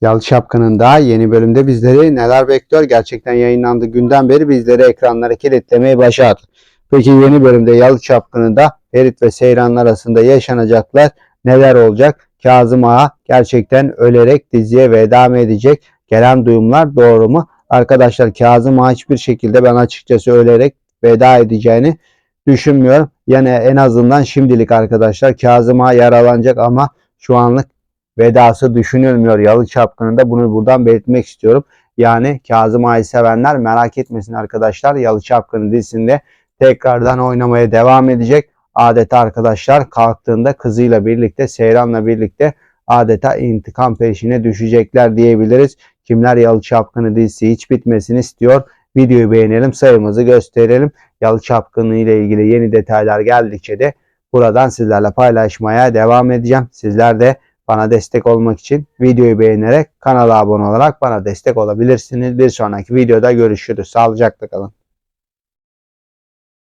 Yalı Çapkın'ın da yeni bölümde bizleri neler bekliyor? Gerçekten yayınlandığı günden beri bizleri ekranlara kilitlemeyi başardı. Peki yeni bölümde Yalı Çapkın'ında Ferit ve Seyran arasında yaşanacaklar neler olacak? Kazım Ağa gerçekten ölerek diziye veda mı edecek? Gelen duyumlar doğru mu? Arkadaşlar Kazım Ağa hiçbir şekilde ben açıkçası ölerek veda edeceğini düşünmüyorum. Yani en azından şimdilik arkadaşlar Kazım Ağa yaralanacak ama şu anlık vedası düşünülmüyor Yalı Çapkını'nda. Bunu buradan belirtmek istiyorum. Yani Kazım Ağa'yı sevenler merak etmesin arkadaşlar. Yalı Çapkını dizisinde tekrardan oynamaya devam edecek. Adeta arkadaşlar kalktığında kızıyla birlikte, Seyran'la birlikte adeta intikam peşine düşecekler diyebiliriz. Kimler Yalı Çapkını dizisi hiç bitmesini istiyor. Videoyu beğenelim, sayımızı gösterelim. Yalı Çapkını ile ilgili yeni detaylar geldikçe de buradan sizlerle paylaşmaya devam edeceğim. Sizler de bana destek olmak için videoyu beğenerek kanala abone olarak bana destek olabilirsiniz. Bir sonraki videoda görüşürüz. Sağlıcakla kalın.